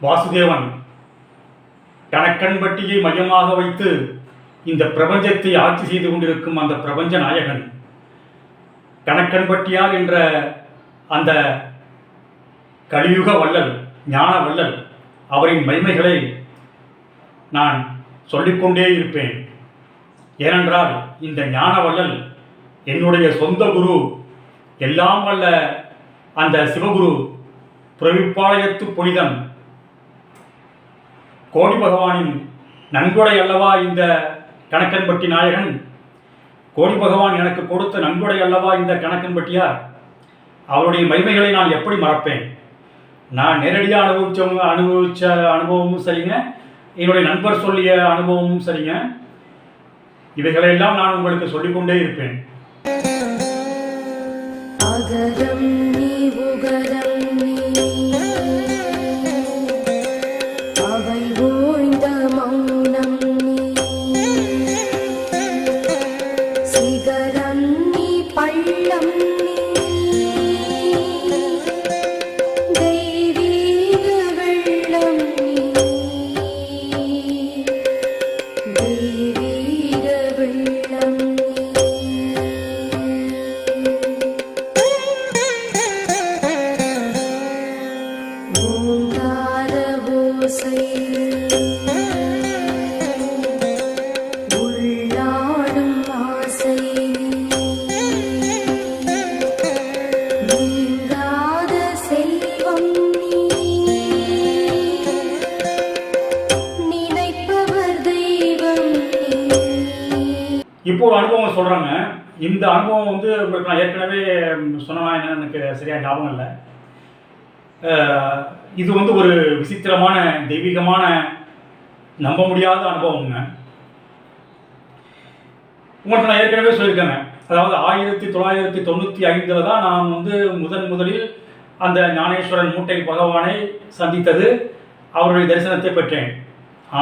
வாசுதேவன் கணக்கன்பட்டியை மையமாக வைத்து இந்த பிரபஞ்சத்தை ஆட்சி செய்து கொண்டிருக்கும் அந்த பிரபஞ்ச நாயகன் கணக்கன்பட்டியார் என்ற அந்த கலியுக வள்ளல் ஞான வள்ளல் அவரின் மைமைகளை நான் சொல்லிக்கொண்டே இருப்பேன். ஏனென்றால் இந்த ஞான வள்ளல் என்னுடைய சொந்த குரு எல்லாம் வல்ல அந்த சிவகுரு பிரவிப்பாளையத்து புனிதன் கோடி பகவானின் நன்கொடை அல்லவா இந்த கணக்கன்பட்டி நாயகன்? கோடி பகவான் எனக்கு கொடுத்த நன்கொடை அல்லவா இந்த கணக்கன்பட்டியார்? அவருடைய மகிமைகளை நான் எப்படி மறப்பேன்? நான் நேரடியாக அனுபவிச்சவங்க அனுபவிச்ச அனுபவமும் சரிங்க. என்னுடைய நண்பர் சொல்லிய அனுபவமும் சரிங்க. இவைகளெல்லாம் நான் உங்களுக்கு சொல்லிக்கொண்டே இருப்பேன். அகரம் நீ உகரம் நீ இப்போ ஒரு அனுபவம் சொல்கிறாங்க இந்த அனுபவம் வந்து உங்களுக்கு நான் ஏற்கனவே சொன்னா என்னன்னு எனக்கு சரியாக ஞாபகம் இல்லை. இது வந்து ஒரு விசித்திரமான தெய்வீகமான நம்ப முடியாத அனுபவங்க உங்களுக்கு நான் ஏற்கனவே சொல்லியிருக்கேங்க. அதாவது ஆயிரத்தி தொள்ளாயிரத்தி தொண்ணூற்றி ஐந்தில் தான் நான் வந்து முதன் முதலில் அந்த ஞானேஸ்வரன் மூட்டை பகவானை சந்தித்தது அவருடைய தரிசனத்தை பெற்றேன்.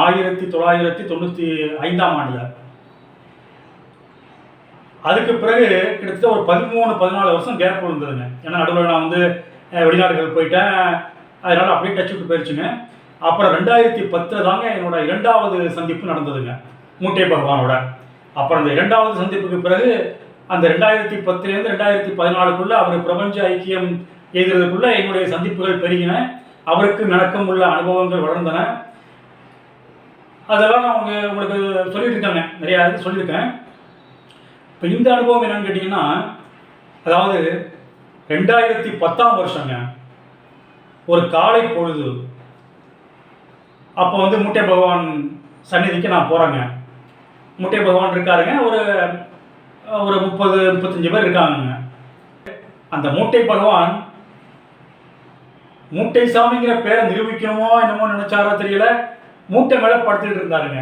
ஆயிரத்தி தொள்ளாயிரத்தி தொண்ணூற்றி ஐந்தாம் ஆண்டில். அதுக்கு பிறகு கிட்டத்தட்ட ஒரு பதிமூணு பதினாலு வருஷம் கேப் விழுந்ததுங்க ஏன்னா நடுவில் நான் வந்து வெளிநாடுகள் போயிட்டேன். அதனால் அப்படியே டச் விட்டு போயிடுச்சுங்க அப்புறம் ரெண்டாயிரத்தி பத்தில் தாங்க என்னோட இரண்டாவது சந்திப்பு நடந்ததுங்க மூட்டை பகவானோட. அப்புறம் அந்த இரண்டாவது சந்திப்புக்கு பிறகு அந்த ரெண்டாயிரத்தி பத்துலேருந்து ரெண்டாயிரத்தி பதினாலுக்குள்ளே அவர் பிரபஞ்ச ஐக்கியம் எழுதுறதுக்குள்ளே என்னுடைய சந்திப்புகள் பெருகின. அவருக்கு நடக்கம் உள்ள அனுபவங்கள் வளர்ந்தன. அதெல்லாம் நான் அவங்க உங்களுக்கு சொல்லிட்டு இருக்காங்க. நிறையா இது சொல்லியிருக்கேன். இப்போ இந்த அனுபவம் என்னன்னு கேட்டிங்கன்னா அதாவது ரெண்டாயிரத்தி பத்தாம் வருஷங்க. ஒரு காலை பொழுது அப்போ வந்து முட்டை பகவான் சந்நிதிக்கு நான் போகிறேங்க முட்டை பகவான் இருக்காருங்க. ஒரு ஒரு முப்பது முப்பத்தஞ்சு பேர் இருக்காங்கங்க. அந்த மூட்டை பகவான் மூட்டை சாமிங்கிற பேரை நிரூபிக்கணுமோ என்னமோ நினைச்சாரோ தெரியல. மூட்டை மேலே படுத்துட்டு இருந்தாருங்க.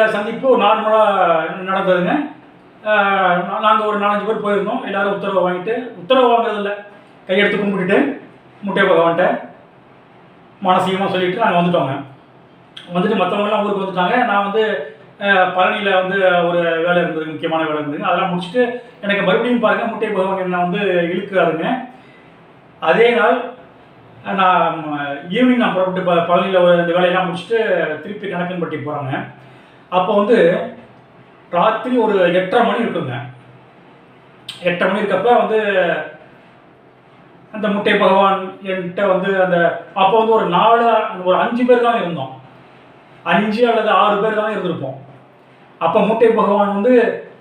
அந்த சந்திப்பு நார்மலாக நடந்ததுங்க. நாங்கள் ஒரு நாலஞ்சு பேர் போயிருந்தோம். எல்லாரும் உத்தரவு வாங்கிட்டு உத்தரவு வாங்குறதில்ல. கையெடுத்து கும்பிட்டுட்டு முட்டை பகவான்கிட்ட மானசீகமாக சொல்லிட்டு நாங்கள் வந்துட்டோங்க. வந்துட்டு மற்றவங்கலாம் ஊருக்கு வந்துட்டாங்க. நான் வந்து பழனியில் வந்து ஒரு வேலை இருந்தது முக்கியமான வேலை இருந்தது அதெல்லாம் முடிச்சுட்டு எனக்கு மறுபடியும் பாருங்கள் முட்டை பகவான் என்ன வந்து இழுக்கிறாருங்க. அதே நாள் நான் ஈவினிங் நான் புறப்பட்டு ப பழனியில் இந்த வேலையெல்லாம் முடிச்சுட்டு திருப்பி கணக்கன்பட்டி போகிறாங்க அப்போ வந்து ராத்திரி ஒரு எட்டரை மணி இருக்குங்க. எட்டரை மணி இருக்கப்ப வந்து அந்த முட்டை பகவான் என்கிட்ட வந்து அந்த அப்போ வந்து ஒரு நாலு ஒரு அஞ்சு பேர் தான் இருந்தோம். அஞ்சு அல்லது ஆறு பேர் தான் இருந்திருப்போம். அப்போ முட்டை பகவான் வந்து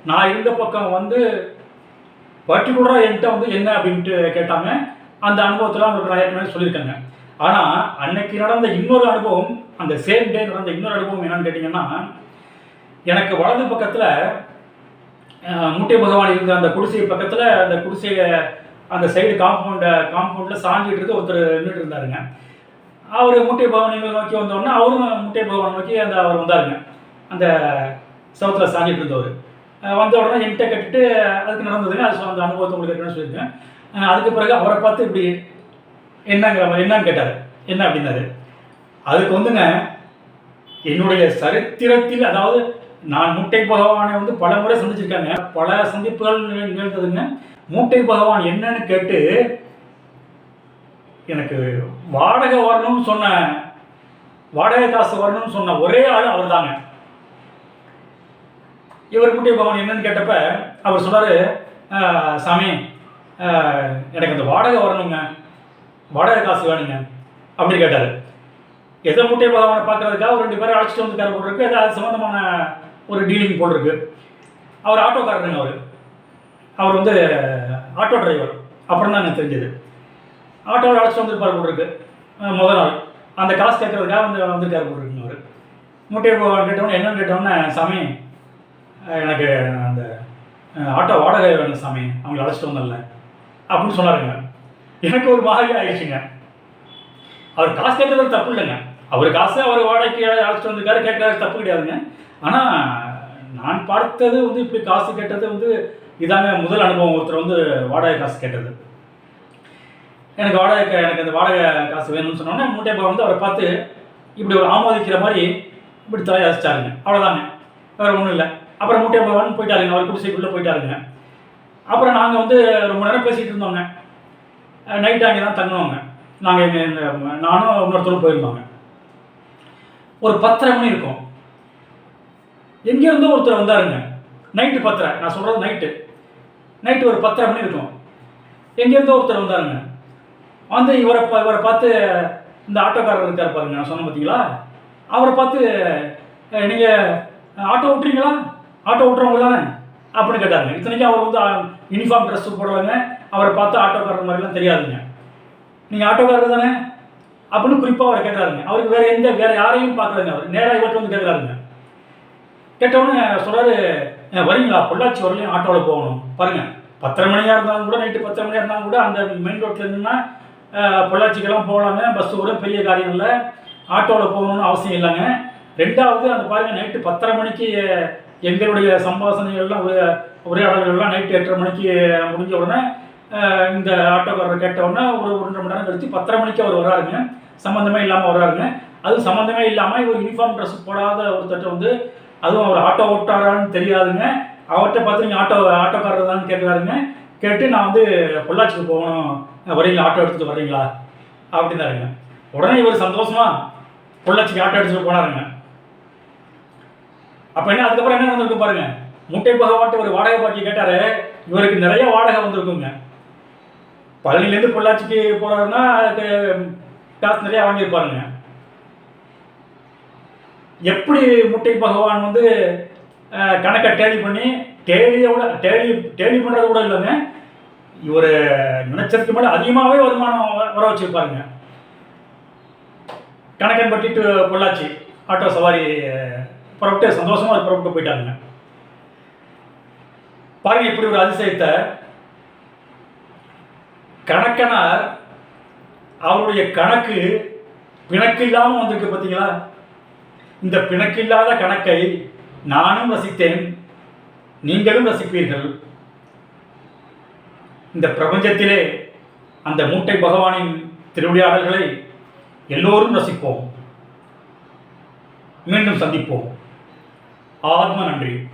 நான் இருந்த பக்கம் வந்து பர்டிகுலராக என்கிட்ட வந்து என்ன? அப்படின்ட்டு கேட்டாங்க. அந்த அனுபவத்தில் அவங்களுக்கு நான் ஏற்கனவே சொல்லியிருக்கேங்க. ஆனால் அன்னைக்கு நடந்த இன்னொரு அனுபவம் அந்த சேம் டே நடந்த இன்னொரு அனுபவம் என்னன்னு கேட்டிங்கன்னா எனக்கு வலது பக்கத்தில் முட்டை பகவான் இருந்த அந்த குடிசை பக்கத்தில் அந்த குடிசையை அந்த சைடு காம்பவுண்டை காம்பவுண்டில் சாஞ்சிட்டு இருந்து ஒருத்தர் நின்றுட்டு இருந்தாருங்க. அவர் முட்டை பகவானை நோக்கி வந்தோடனே அவரும் முட்டை பகவான் நோக்கி அந்த அவர் வந்தாருங்க. அந்த சவுத்தில் சாஞ்சிட்டு இருந்தவர். வந்த உடனே என்கிட்ட கட்டிட்டு அதுக்கு நடந்ததுங்க. அது அந்த அனுபவத்தை உங்களுக்கு ஏற்கனவே சொல்லியிருக்கேன். அதுக்கு பிறகு அவரை பார்த்து இப்படி என்னங்கிற மாதிரி என்னன்னு கேட்டார். என்ன அப்படின்னாரு. அதுக்கு வந்துங்க என்னுடைய சரித்திரத்தில் அதாவது நான் மூட்டை பகவானை வந்து பல முறை சந்திச்சிருக்காங்க. பல சந்திப்புகள் நிகழ்- நிகழ்ந்ததுங்க. மூட்டை பகவான் என்னன்னு கேட்டு எனக்கு வாடகை வரணும்னு சொன்ன வாடகை காசு வரணும்னு சொன்ன ஒரே ஆள் அவர் தாங்க இவர் மூட்டை பகவான் என்னன்னு கேட்டப்ப அவர் சொன்னார் சாமி எனக்கு அந்த வாடகை வரணுங்க. வாடகை காசு வேணுங்க. அப்படி கேட்டார். எதை முட்டை பகவானை பார்க்கறதுக்காக ஒரு ரெண்டு பேரை அழைச்சிட்டு வந்துருக்காரு போல் அது சம்மந்தமான ஒரு டீலிங் போல் இருக்கு. அவர் ஆட்டோக்காரருங்க அவர். அவர் வந்து ஆட்டோ டிரைவர் அப்புறம் தான் எனக்கு தெரிஞ்சது. ஆட்டோவில் அழைச்சிட்டு வந்திருப்பார் போல் இருக்கு. முதல் நாள். அந்த காசு கேட்கறதுக்காக வந்து வந்திருக்காரு போல் இருக்குங்க அவர். முட்டையை கேட்டோம்னா கேட்டவொன்னே என்னன்னு கேட்டவொன்னே சாமி எனக்கு அந்த ஆட்டோ வாடகை வேணும் சாமி. அவங்களை அழைச்சிட்டு வந்தல அப்படின்னு சொன்னாருங்க. எனக்கு ஒரு மாதிரி ஆயிடுச்சுங்க. அவர் காசு கேட்கறது தப்பு இல்லைங்க. அவர் காசு அவர் வாடகைக்கு அழைச்சிட்டு வந்திருக்காரு கேட்கறது தப்பு கிடையாதுங்க. ஆனால் நான் பார்த்தது வந்து இப்படி காசு கேட்டது வந்து இதாங்க முதல் அனுபவம். ஒருத்தர் வந்து வாடகை காசு கேட்டது. எனக்கு வாடகை எனக்கு அந்த வாடகை காசு வேணும்னு சொன்னோன்னே மூட்டைப்பா வந்து அவரை பார்த்து இப்படி ஒரு ஆமோதிக்கிற மாதிரி இப்படி தலையை அசிச்சாருங்க அவ்வளோதாங்க வேறு ஒன்றும் இல்லை. அப்புறம் மூட்டை பகவான் போயிட்டாருங்க. அவர் குடிசைக்குள்ளே போயிட்டாருங்க. அப்புறம் நாங்கள் வந்து ரொம்ப நேரம் பேசிகிட்டு இருந்தோங்க. நைட்டு அங்கே தான் தங்கினோங்க. நாங்கள் எங்கள் எங்கள் நானும் இன்னொருத்தரும் போயிருந்தோங்க. ஒரு பத்தரை மணி இருக்கும். எங்கேருந்தோ ஒருத்தர் வந்தாருங்க. நைட்டு பத்தரை. நான் சொல்கிறது நைட்டு நைட்டு ஒரு பத்தரை மணி இருக்கும். எங்கேருந்தோ ஒருத்தர் வந்தாருங்க. வந்து இவரை பா- இவரை பார்த்து இந்த ஆட்டோக்காரர் இருக்கார் பாருங்க. நான் சொன்னேன் பார்த்தீங்களா அவரை பார்த்து நீங்கள் ஆட்டோ விட்டுறீங்களா ஆட்டோ விட்டுறவங்க தானே? அப்படின்னு கேட்டாருங்க. இத்தனைக்கும் அவர் வந்து யூனிஃபார்ம் ட்ரெஸ் போடுவாங்க அவரை பார்த்து ஆட்டோக்காரர் மாதிரிலாம் தெரியாதுங்க. நீங்கள் ஆட்டோக்காரர் தானே? அப்படின்னு குறிப்பாக அவர் கேட்குறாருங்க அவருக்கு வேறு எந்த வேறு யாரையும் பார்க்கலங்க அவர். நேராக இவர்கிட்ட வந்து கேட்குறாருங்க கேட்டவொடனே சொல்கிறாரு வரீங்களா? பொள்ளாச்சி வரலையும் ஆட்டோவில் போகணும். பாருங்கள் பத்தரை மணியாக இருந்தாலும் கூட நைட்டு பத்தரை மணியாக இருந்தாலும் கூட அந்த மெயின் ரோட்டில் இருந்துன்னா பொள்ளாச்சிக்கெல்லாம் போகலாங்க. பஸ் கூட பெரிய காரியம் இல்லை. ஆட்டோவில் போகணும்னு அவசியம் இல்லைங்க. ரெண்டாவது அந்த பாருங்கள் நைட்டு பத்தரை மணிக்கு எங்களுடைய சம்பாசனைகள்லாம் உரையாடல்கள்லாம் நைட்டு எட்டரை மணிக்கு முடிஞ்ச உடனே இந்த ஆட்டோக்காரர் கேட்ட உடனே ஒரு ஒரு ரெண்டு மணி நேரம் கழிச்சு பத்தரை மணிக்கு அவர் வராருங்க. சம்மந்தமே இல்லாமல் வராருங்க. அதுவும் சம்மந்தமே இல்லாமல் இவர் யூனிஃபார்ம் ட்ரெஸ் போடாத ஒருத்தர்ட்ட வந்து அதுவும் அவர் ஆட்டோ ஓட்டாரான்னு தெரியாதுங்க. அவர்கிட்ட பார்த்து நீங்கள் ஆட்டோ ஆட்டோக்காரர் தான் கேட்குறாருங்க. கேட்டு நான் வந்து பொள்ளாச்சிக்கு போகணும். வரீங்களா ஆட்டோ எடுத்துகிட்டு வர்றீங்களா? அப்படின்னாருங்க. உடனே இவர் சந்தோஷமா பொள்ளாச்சிக்கு ஆட்டோ எடுத்துகிட்டு போனாருங்க. அப்போ என்ன அதுக்கப்புறம் என்ன நடந்திருக்கும் பாருங்க. முட்டை பகவான்ட்டு ஒரு வாடகை பாட்டி கேட்டார். இவருக்கு நிறைய வாடகை வந்திருக்குங்க. பழனிலேருந்து பொள்ளாச்சிக்கு போகிறாருன்னா அதுக்கு காசு நிறையா வாங்கியிருப்பாருங்க. எப்படி முட்டை பகவான் வந்து கணக்கை டேலி பண்ணி டேலியோட டேலி டேலி பண்ணுறது கூட இல்லைங்க. இவர் நினைச்சதுக்கு மேலே அதிகமாகவே வருமானம் வ- வர வச்சுருப்பாருங்க. கணக்கன் பட்டிட்டு பொள்ளாச்சி ஆட்டோ சவாரி புறப்பட்டு சந்தோஷமாக புறப்பட்டு போயிட்டாங்க பாருங்க இப்படி ஒரு அதிசயத்தை. கணக்கனார் அவருடைய கணக்கு பிணக்கு இல்லாமல் வந்திருக்கு பார்த்தீங்களா இந்த பிணக்கில்லாத கணக்கை நானும் ரசித்தேன் நீங்களும் ரசிப்பீர்கள். இந்த பிரபஞ்சத்திலே அந்த மூட்டை பகவானின் திருவிளையாடல்களை எல்லோரும் ரசிப்போம். மீண்டும் சந்திப்போம். ஆத்ம நன்றி.